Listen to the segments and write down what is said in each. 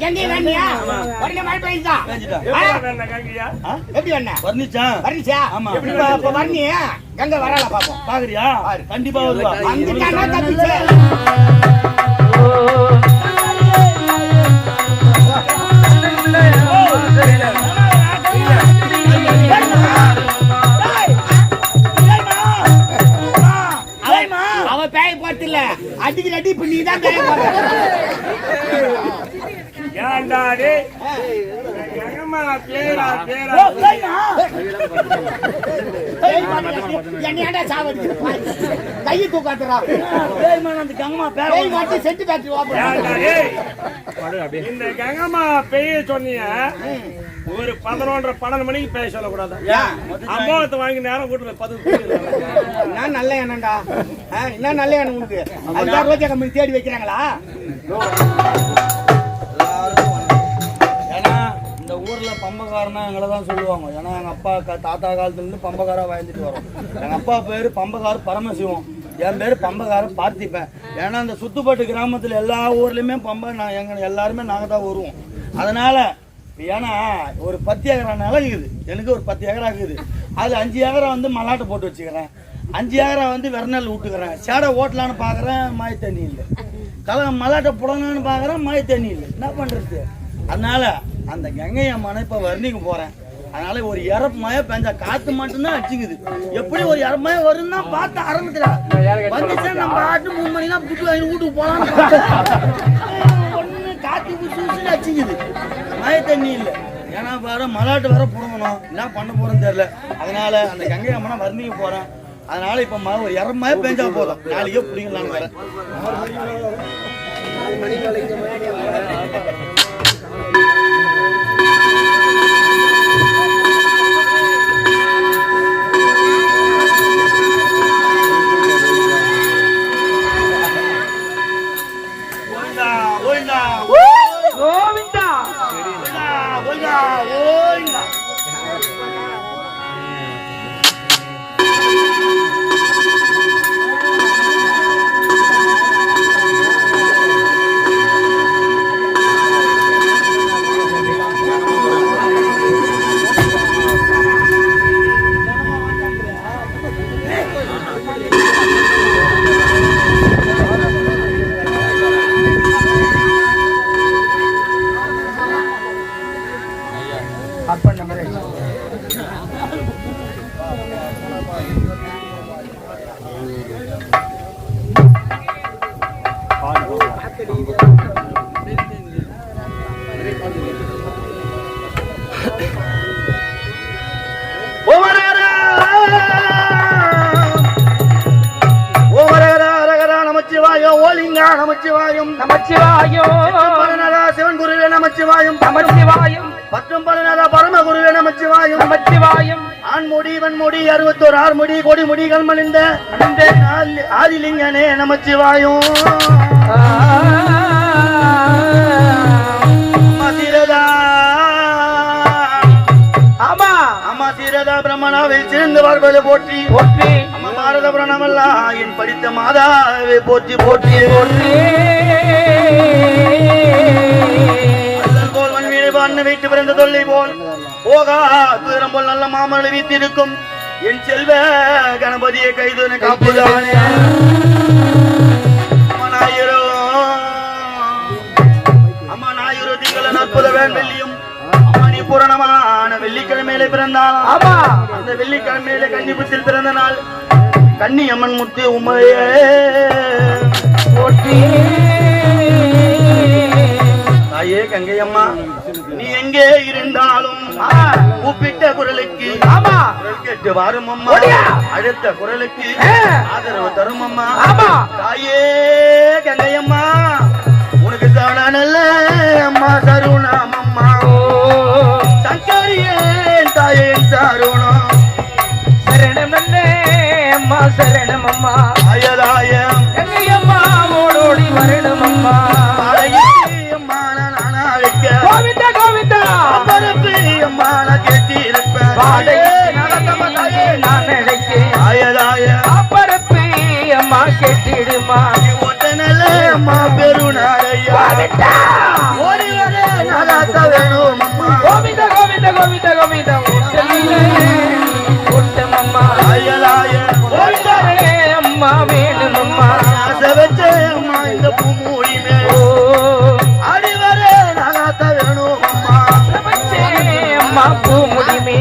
கங்கை வேண்டியா உடனே மழை பெய்யுதா? எப்படி வேணா வர்ணிச்சா? வர்ணிச்சா? ஆமா. எப்படி இப்ப வர்ணி கங்கை வரல பாப்போம் பாக்குறியா? கண்டிப்பா வருவா. வந்துட்டானா தப்பிச்சு? அவ பேய போறது இல்ல அடிக்கிற அடி இப்ப நீ தான் சாவடிக்கிற? கையை தூக்காட்டுறா. அந்த கங்கம்மா பேர மாட்டி செட்டு பேட்டரி டேய் இந்த கங்கம்மா பெய்ய சொன்னீங்க ஒரு பதினொன்றரை பன்னெண்டு மணிக்கு பேச சொல்லக்கூடாது? அம்மாவத்தை வாங்கி நேரம் கூட்டுல பத்து என்ன நல்ல எண்ணம்டா ஆ, என்ன நல்ல எண்ணம் உனக்கு. ரோஜா கம்பெனி தேடி வைக்கிறாங்களா? ஊரில் பம்பக்காரனா எங்களை தான் சொல்லுவாங்க. ஏன்னா எங்கள் அப்பா க- தாத்தா காலத்துலேருந்து பம்பக்காராக வாழ்ந்துட்டு வரோம். எங்கள் அப்பா பேர் பம்பக்கார பரமசிவம். என் பேர் பம்பக்கார பார்த்திப்பேன் ஏன்னா அந்த சுத்துப்பட்டு கிராமத்தில் எல்லா ஊர்லேயுமே பம்ப நான் எங்க எல்லாருமே நாங்கள் தான் வருவோம். அதனால் ஏன்னா ஒரு பத்து ஏக்கரா நிலம் இருக்குது. எனக்கு ஒரு பத்து ஏக்கரா இருக்குது. அது அஞ்சு ஏக்கரா வந்து மல்லாட்டை போட்டு வச்சுக்கிறேன். அஞ்சு ஏக்கரா வந்து வெறநெல் விட்டுக்கிறேன் சேடை ஓட்டலான்னு பார்க்குறேன் மாய தண்ணி இல்லை. கல மல்லாட்டை புடங்கன்னு பார்க்குறேன் மாய தண்ணி இல்லை. என்ன பண்ணுறது அதனால் அந்த கங்கை அம்மனை இப்போ வர்ணிக்க போகிறேன் அதனால ஒரு இறப்பு மழை பெஞ்சா காத்து மட்டும்தான் அடிச்சுக்குது. எப்படி ஒரு இறப்பு மழை வரும்னா பார்த்து ஆரம்பத்துல வந்துச்சா நம்ம ஆட்டு மூணு மணிலாம் புட்டு வாங்கி வீட்டுக்கு போகலாம் ஒன்று காத்து புசு புசுன்னு அடிச்சுக்குது. மழை தண்ணி இல்லை. ஏன்னா வேற மலாட்டு வேற புடுங்கணும் என்ன பண்ண போறோம்னு தெரியல. அதனால அந்த கங்கை அம்மனை வர்ணிக்க போறேன். அதனால இப்ப மழை ஒரு இறப்பு மழை பெஞ்சா போதும். நாளைக்கே பிடிங்கலான்னு வரேன். நமச்சிவாயம். ஓலிங்கா நமச்சிவாயம். நமச்சிவாயோ பலனதா சிவன் குருவே நமச்சிவாயம். நமச்சிவாயம். பற்றும் பலனதா பரம குருவே நமச்சிவாயம். நமச்சிவாயம். ஆண்முடி வன்முடி அறுபத்தோரு ஆறுமுடி கொடி முடிகள் மணிந்த இந்த ஆதி- ஆதிலிங்கனே நமச்சிவாயம். அம்மா அம்மா சீரதா பிரம்மனாவை சேர்ந்து வாழ்வது போற்றி. போற்றி. அம்மா பாரத பிரணமெல்லாம் என் படித்த மாதாவை போற்றி போற்றி. பண்ண வீட்டு பிறந்த தொல்லை போல். போகா தூரம் போல் நல்ல மாமலை வீத்திருக்கும். என் செல்வ கணபதியை கைது காப்புதானே அம்மா நாயிரோ திங்கள அற்புத வேன் வெள்ளியும் அம்மா நீ பூரணமான வெள்ளிக்கிழமையில பிறந்தாள் அந்த வெள்ளிக்கிழமையில கன்னிபுத்தில் பிறந்த நாள். கன்னி அம்மன் முத்து உமையே. தாயே கங்கை அம்மா நீ எங்கே இருந்தாலும் கூப்பிட்ட குரலுக்கு கேட்டு வாரும் அம்மா. அழுத்த குரலுக்கு. ஆதரவு தரும் அம்மா. ஆமா. தாயே கங்கை Mama. காப்பு முடிமே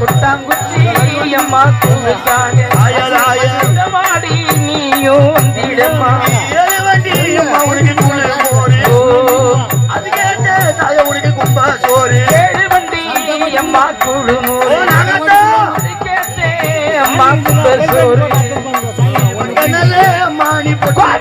குட்டாங்குச்சி அம்மா இந்த மாடி நீயும் வந்திடம்மா அம்மா உனக்கு கூழு போரு ஓ அது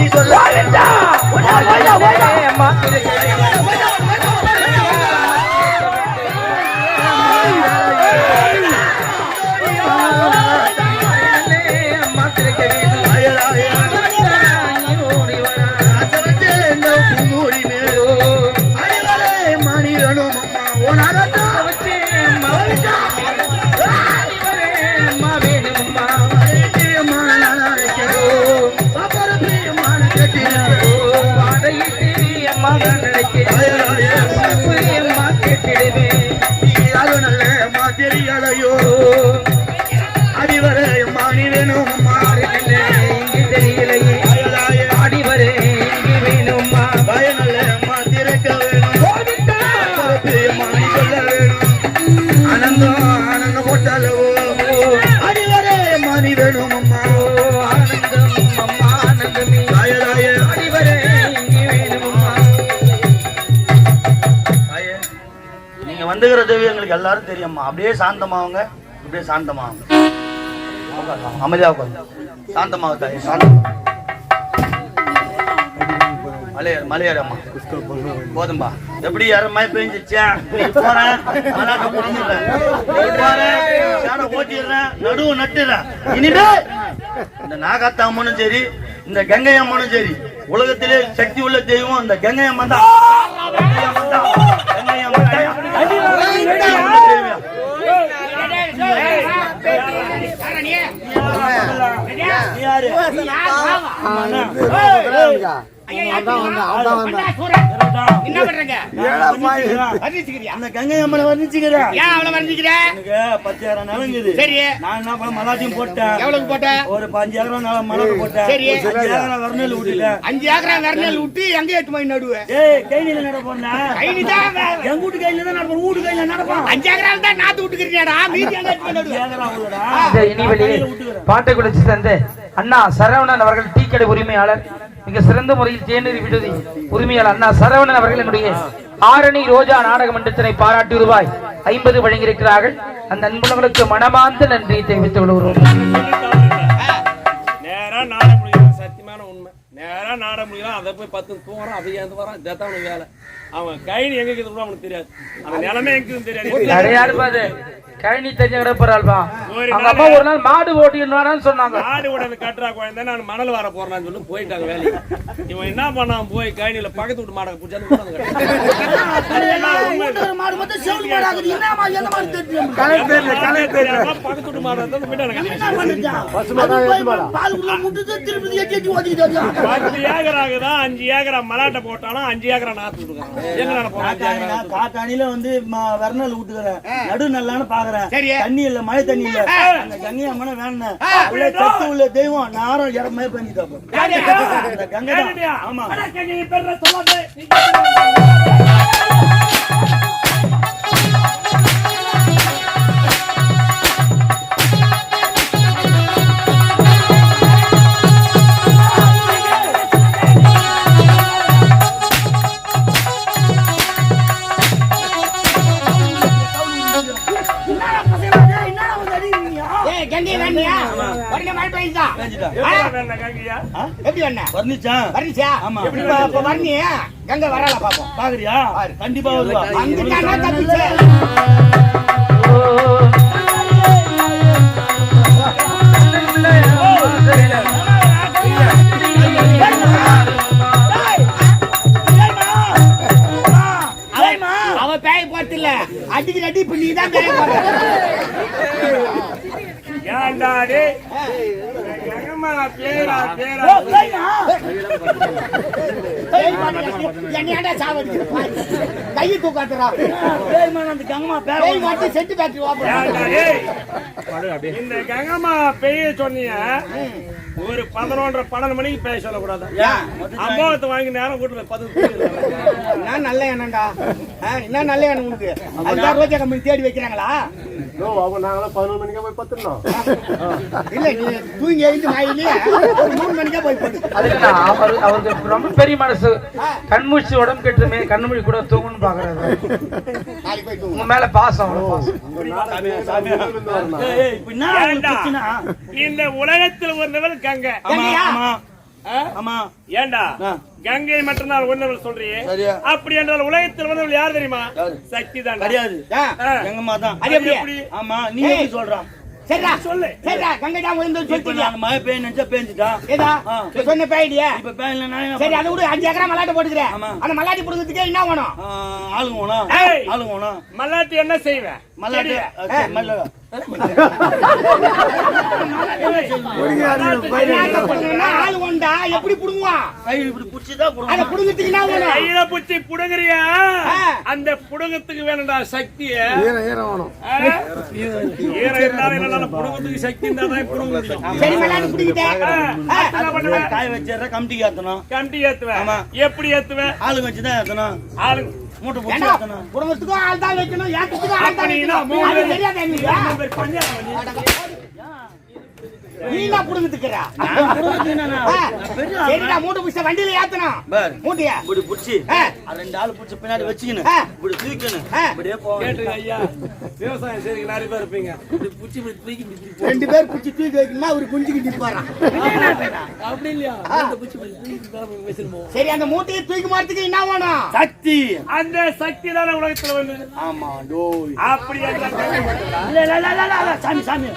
நீ சொல்ல அம்மா தெரியலையோ அடிவர வேணும் அம்மா இங்கு தெரியலையே அயலாய. ஆடி வரே இங்கு வேணும் சொல்ல வேணும். ஆனந்தம் ஆனந்தம் போட்டாலவோ நீங்க தேவி எங்களுக்கு எல்லாரும் தெரியும்மா. அப்படியே சாந்தமாவுங்க. அப்படியே சாந்தமாவுங்க. உட்காருங்க, அமைதியா உட்காருங்க. சாந்தமாவு தாயே சாந்தம் மலையாடு மலையாடம்மா போதும்பா. எப்படி யார மாதிரி பெஞ்சிச்சா நீ போறேன். ஓட்டிடுறேன். நடுவு நட்டுறேன். இனிமே இந்த நாகாத்தா அம்மனும் சரி இந்த கங்கை அம்மனும் சரி உலகத்திலே சக்தி உள்ள தெய்வம் இந்த கங்கை அம்மன் தான். நீ யாரு? என்ன பண்றீங்க? அந்த கங்கை அம்மனை வர்ணிச்சுக்கிறேன் ஏன் அவளை வர்ணிச்சுக்கிற எனக்கு பத்தாயிரம் நிலங்குது சரி. நான் என்ன பண்ண மலாட்டியும் போட்டேன். எவ்வளவு போட்ட? ஒரு நிலம் மலக்கு போட்டேன். சரி. அஞ்சு ஏக்கரம் வரநெல் விட்டுட்டேன். அஞ்சு ஏக்கரா வெறநெல் விட்டு எங்க எட்டு மணி நடுவு? ஏய் கைனில நட போனேன் கைனி தான் வே- எங்க வீட்டு கையில தான் நடப்போம் வீட்டு கையில நடப்பான் அஞ்சு ஏக்கரா தான் நாத்து விட்டுக்கிறீடா மீதி எங்க எட்டு மணி பாட்டை குடிச்சு தந்து அண்ணா சரவணன் அவர்கள் டீ கடை உரிமையாளர். மிக சிறந்த முறையில் தேநீர் விடுதி உரிமையாளர் அண்ணா சரவணன் அவர்கள் என்னுடைய ஆரணி ரோஜா நாடக மன்றத்தினை பாராட்டி ரூபாய் ஐம்பது வழங்கியிருக்கிறார்கள். அந்த அன்புலங்களுக்கு மனமார்ந்த நன்றியை தெரிவித்துக் கொள்கிறோம். சத்தியமான உண்மை. நேரா நாட முடியும் அதை போய் பத்து தூங்குறான் அதை ஏந்து வரான் இதான் அவனுக்கு வேலை. அவன் கைனி எங்க இருக்குது கூட அவனுக்கு தெரியாது. அந்த நிலைமை எங்க தெரியாது. கழனி தெரிஞ்ச கிடப்பாருப்பா அவங்க அம்மா ஒரு நாள் மாடு ஓட்டின்னு சொன்னாங்க. ஆடு உடனே கட்டுறா குழந்தை. நான் மணல் வர போறேன்னு சொல்லி போயிட்டாங்க வேலைக்கு. இவன் என்ன பண்ணான்? போய் கைனில பக்கத்து வீட்டு மாடை மாடு மாடு ஆகுதா. அஞ்சு ஏக்கரா மலாட்டை போட்டாலும் அஞ்சு ஏக்கரா நாத்து விட்டுருக்காங்க வந்து ம- வெர்னல் விட்டுக்கிறேன் நடு நல்லான்னு பாக்குறேன் சரி. தண்ணி இல்ல மழை தண்ணி இல்ல அந்த கங்கை அம்மனை வேணும் உள்ள சத்து உள்ள தெய்வம் நாரும் இடமே கங்கை. கேட்டுட்டியா? ஆமா. பெய்யுதா பேஞ்சுட்டா. எப்படா வேணும் கேங்கய்யா? எப்படி வேணா வர்ணிச்சா? வர்ணிச்சா? ஆமா. எப்படி இப்ப வர்ணி கங்கை வரால பாப்போம் பாக்குறியா? கண்டிப்பா வருவா. வந்துட்டானா தப்பிச்சு? அவ பேய போறது இல்ல. அடிக்கிற அடி இப்ப நீ தான் பேய போற ஏன்டா டேய்? எங்கம்மா பேரா, பேரா? என்னையாடா சாவடிக்கிற கையை தூக்காத்துறா அந்த கங்கம்மா பேர மாட்டி செட்டு பேட்டரி டேய்? இந்த கங்கம்மா பெய்ய சொன்னீங்க ஒரு பதினொன்றரை பன்னெண்டு மணிக்கு பேச சொல்லக்கூடாது. அம்மாவத்தை வாங்கி நேரம் கூட்டு பத்து என்ன நல்ல எண்ணம்டா ஆ, என்ன நல்ல எண்ணம் உனக்கு. அதுதான் ரோஜா கம்பெனி தேடி வைக்கிறாங்களா? இல்ல நீ தூங்கி எழுந்து வாயிலே ஒரு மூணு மணிக்கே போய் போடு அதுக்குண்ணா அவர் அவருக்கு ரொம்ப பெரிய மனசு. கண்மூச்சி உடம்பு கெட்டுமே கண்மூடி கூட தூங்கணும்னு பாக்குறாரு. உங்க மேல பாசம்? இந்த உலகத்தில் ஒரு லெவல் கங்கை. ஆமா கங்கையா? கங்கை மட்டும்தான் ஒன்னவள் சொல்றியே. அப்படி என்றால் உலகத்தில் ஒன்னவள் யார் தெரியுமா? சக்தி தான் கிடையாது எங்கம்மா தான். அது எப்படி? ஆமா நீ. எப்படி சொல்றான் சரிடா. சொல்லு. சரிடா கங்கை தான் விழுந்து இப்ப சொல்லிட்டியா? நான் மழை பெய்ய நினைச்சா பெஞ்சுட்டான் ஏதா? ஆ. நீ சொன்ன பேயிடியா இப்ப சரி அதை விடு. அஞ்சு ஏக்கரா மல்லாட்டை போட்டுக்கிறேன். அந்த மல்லாட்டி புடுங்கிறதுக்கே என்ன வேணும். ஆளுங்க வேணும் மல்லாட்டி என்ன செய்வேன் எப்படி புடுங்குவான். கையில புச்சி புடுங்குறியா. அந்த புடுங்கத்துக்கு வேணும்டா சக்திய புடுங்கத்துக்கு சக்தி காய வச்சிடுற கமிட்டிக்கு ஏத்தணும். கம்பி ஏத்துவேன் ஆமா. எப்படி ஏத்துவேன் ஆளுங்க வச்சுதான் ஏத்தணும். ஆளு மூட்டை பிடிச்சி ஏத்தணும். குடும்பத்துக்கும் ஆள் தான் வைக்கணும் ஏக்கத்துக்கும் ஆள் தான் அப்படின்னா வைக்கணும் மூணு அது பேர். தெரியாதா எங்களுக்கு? மூணு பேர் பஞ்சாயத்து பண்ணி. நீ என்ன புடுங்கிட்டுக்கிற? சரிடா, மூட்டை பிடிச்ச வண்டியில ஏத்தணும். பார். மூட்டைய. இப்படி புடிச்சு. ரெண்டு ஆள் புடிச்சு பின்னாடி வச்சுக்கின்னு ஆ. இப்படி தூக்கணும். இப்படியே கேட்டுங்க ஐயா விவசாயம் செய்ய நிறைய பேர் இருப்பீங்க. இப்படி புடிச்சு இப்படி தூக்கி ரெண்டு பேர் பிடிச்சி தூக்கி வைக்கணும்னா அவரு குஞ்சுக்கிட்டு போறான் அப்படி இல்லையா. சரி அந்த மூட்டையை தூக்கி மாறதுக்கு என்ன வேணும்? சக்தி. அந்த சக்தி தானே உலகத்துல வந்தது ஆமா டோய் அப்படி சாமி சாமி.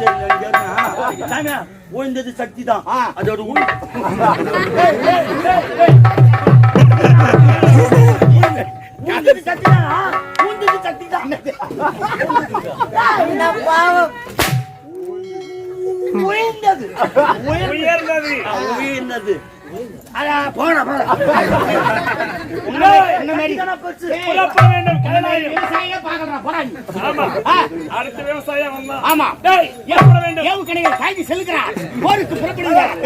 உடம்பு சரியில்லை கேட்டா சாமி ஓய்ந்தது சக்தி தான். அதோட ஊந்தது சக்தி தான் ஊந்தது சக்தி தான் உயர்ந்தது உயர்ந்தது உயர்ந்தது அடுத்த விவசாயம் ஆமா. செலுக்கிறார் போருக்கு புறப்படுகிறார்